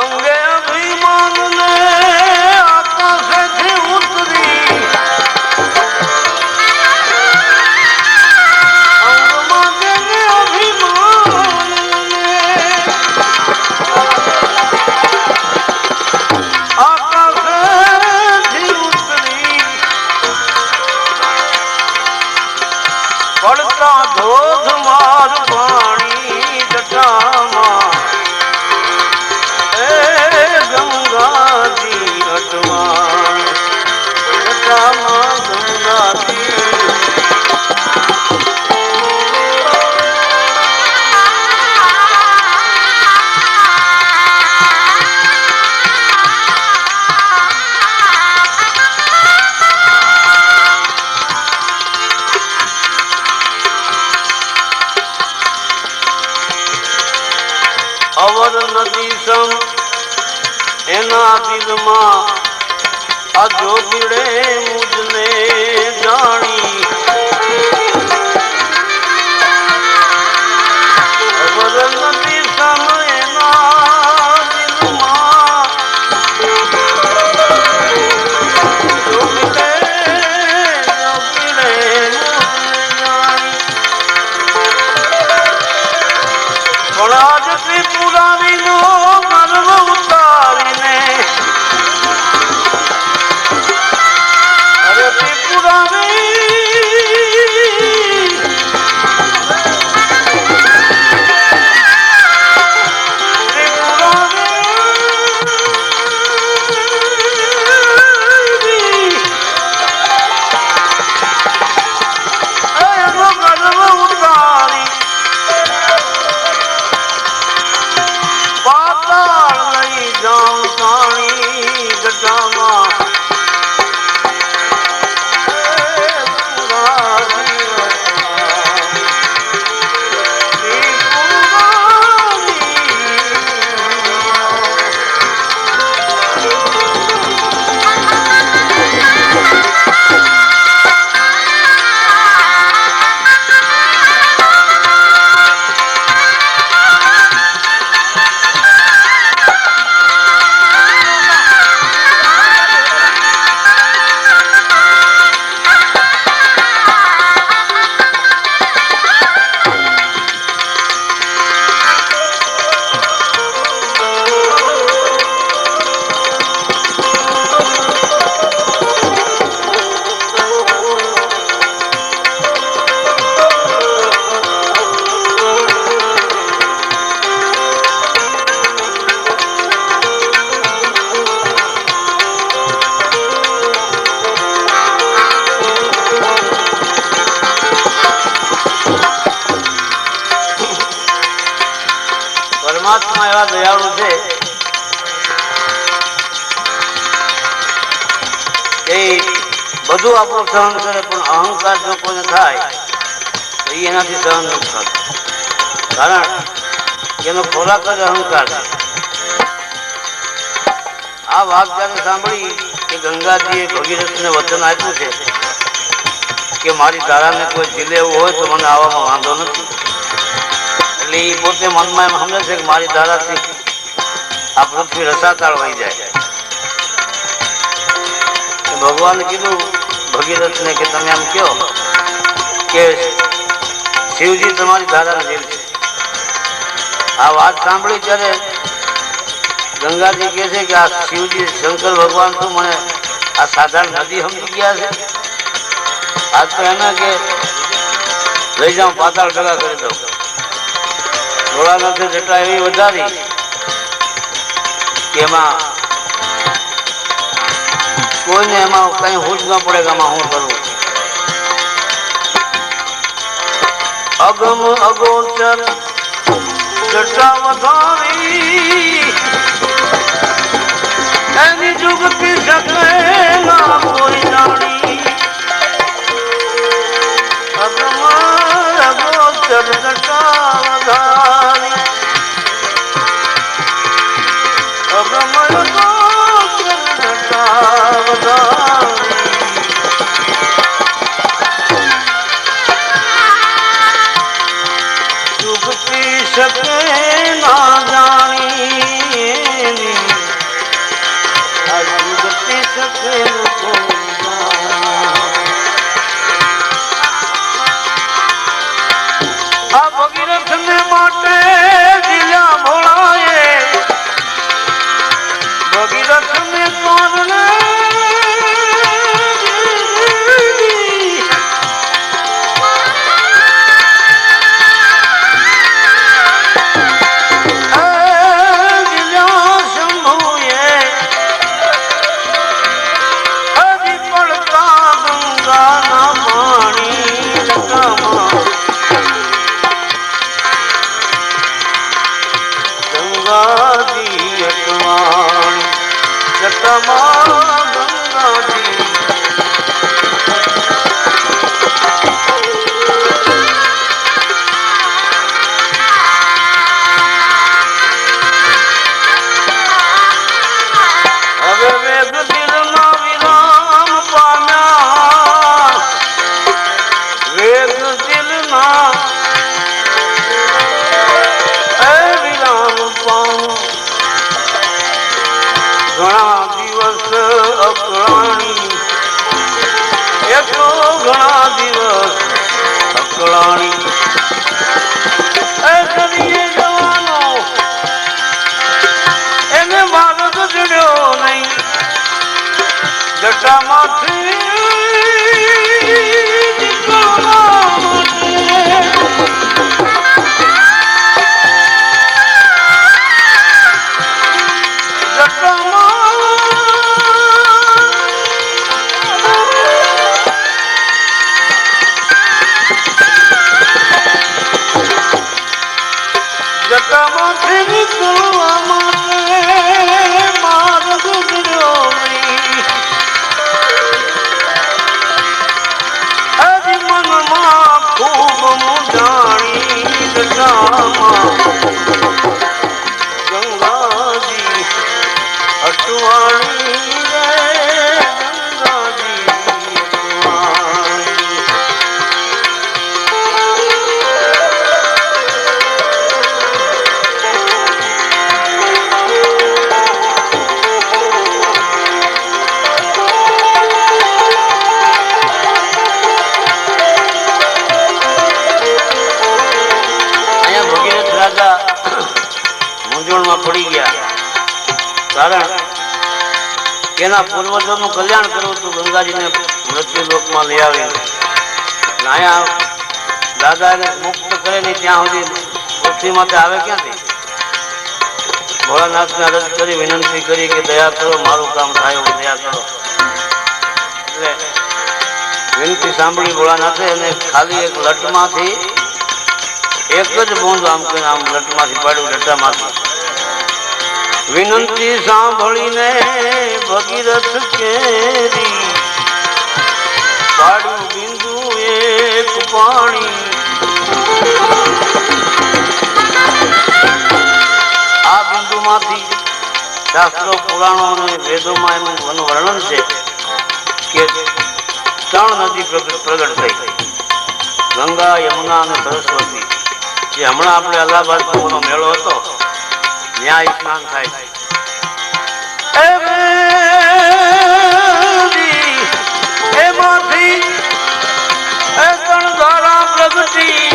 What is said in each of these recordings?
અંગે અભિમાન ને આકાશેથી ઉતરી. પડતા ધોધમાર પાણી જટામાં સમ એના દિલમાં આ જોગીડે મુજને બધું આપણું સહન કરે, પણ અહંકાર જો કોઈને થાય, તો એ એનાથી સહન નથી થતું કારણ એનો ખોરાક જ અહંકાર છે. આ વાત જ્યારે સાંભળી કે ગંગાજીએ ભગીરથને વચન આપ્યું છે કે મારી ધારાને કોઈ જીલે એવું હોય તો મને આવવામાં વાંધો નથી. એટલે એ પોતે મનમાં એમ સમજે છે કે મારી ધારાથી આ પૃથ્વી રસાતાળ વહી જાય. ભગવાને કીધું ભગીરથને કે તમે એમ કહો કે શિવજી તમારી ધારાને જીવ છે. આ વાત સાંભળી ત્યારે ગંગાજી કહે છે કે આ શિવજી શંકર ભગવાન તો મને આ સાધારણ નદી સમજી ગયા છે. આ તો એના કે લઈ જાઉં, પાતાળ ભેગા કરી દઉં. ભોળાનાથે જટા એવી વધારી કે એમાં કોઈને એમાં કઈ હુજ ન પડે કે આમાં હું કરવું અગમ અગોચર જટા વધારી એની જુગતી શકે ના કોઈ જાણી. અગમ અગોચર જટા করুণা ગંગાજી અટવાણી મૂંઝવણમાં પડી ગયા. કારણ એના પૂર્વજોનું કલ્યાણ કરવું હતું, ગંગાજીને મૃત્યુ લોકમાં લઈ આવીને. નાયા દાદાને મુક્ત કરે નહીં ત્યાં સુધી પૃથ્વી માટે આવે ક્યાંથી? ભોળાનાથને અરજ કરી, વિનંતી કરી કે દયા કરો, મારું કામ થાય દયા કરો. એટલે વિનંતી સાંભળી ભોળાનાથે અને ખાલી એક લટમાંથી, એક જ બૂંદ આમ કરીને આમ લટમાંથી પાડ્યું, લટામાંથી. વિનંતી સાંભળીને ભગીરથ કેરી. પાડું બિંદુ એક પાણી. આ બિંદુમાંથી શાસ્ત્રો પુરાણો અને વેદોમાં એનું એનું વર્ણન છે કે ત્રણ નદી પ્રગટ થઈ. ગંગા, યમુના અને સરસ્વતી. જે હમણાં આપણે અલ્હાબાદ મેળો હતો ત્યાં સ્નાન થાય એમાંથી ધારા પ્રગટી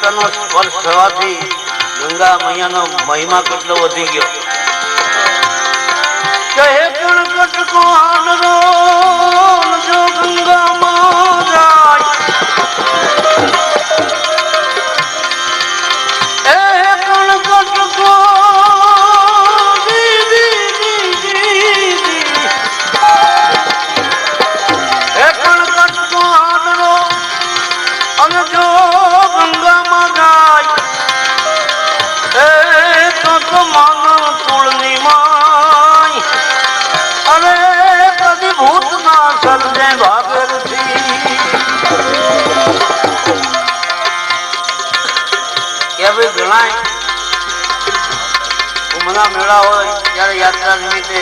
જટાનો સ્પર્શ થવાથી ગંગા મૈયાનો મહિમા કેટલો વધી ગયો? કહે પણ કટકો ત્યારે યાત્રા નિમિત્તે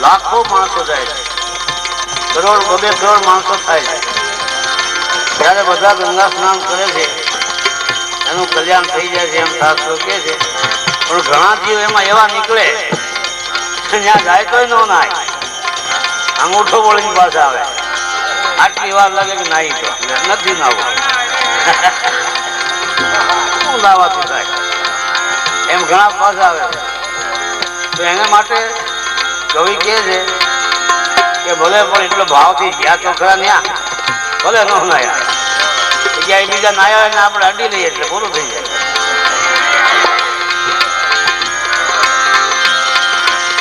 લાખો માણસો જાય છે. કરોડ, બબે કરોડ માણસો થાય છે. ત્યારે બધા ગંગા સ્નાન કરે છે, એનું કલ્યાણ થઈ જાય છે એમ શાસ્ત્રો કે છે. પણ ઘણા જીવ એમાં એવા નીકળે ત્યાં જાય તો ન નાય. અંગૂઠો વળીને પાછા આવે. આટલી વાર લાગે કે નાઈ તો. નથી નાવું શું લાવાતું થાય? એમ ઘણા પાછા આવે એના માટે કવિ કહે છે કે ભલે પણ એટલો ભાવથી ગયા તો ન્યા. ભલે ન નાયા. ક્યાંય બીજા નાયા હોય ને આપણે અડી લઈએ એટલે પૂરું થઈ જાય.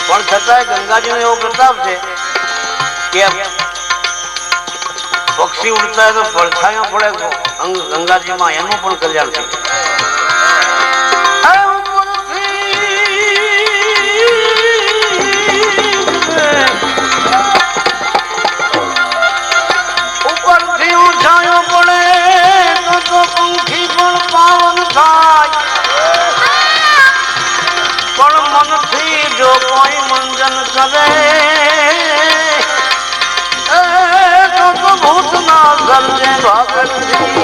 પણ છતાંય ગંગાજીનો એવો પ્રતાપ છે કે પક્ષી ઉડતા તો પડછાયો પડે ગંગાજીમાં, એનું પણ કલ્યાણ થઈ સર્જે ભાગરથી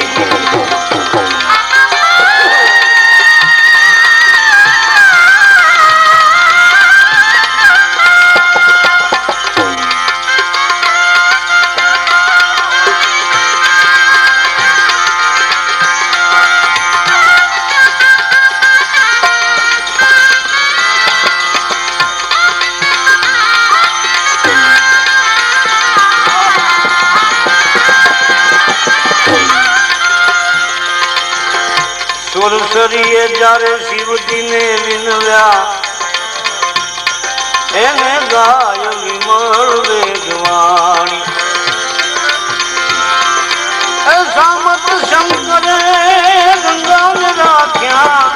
નરસરીએ જ્યારે શિવજીને વિનવ્યા એને ગાય વિમળ વેગવાણી સામત શંકરે ગંગાને રાખ્યા.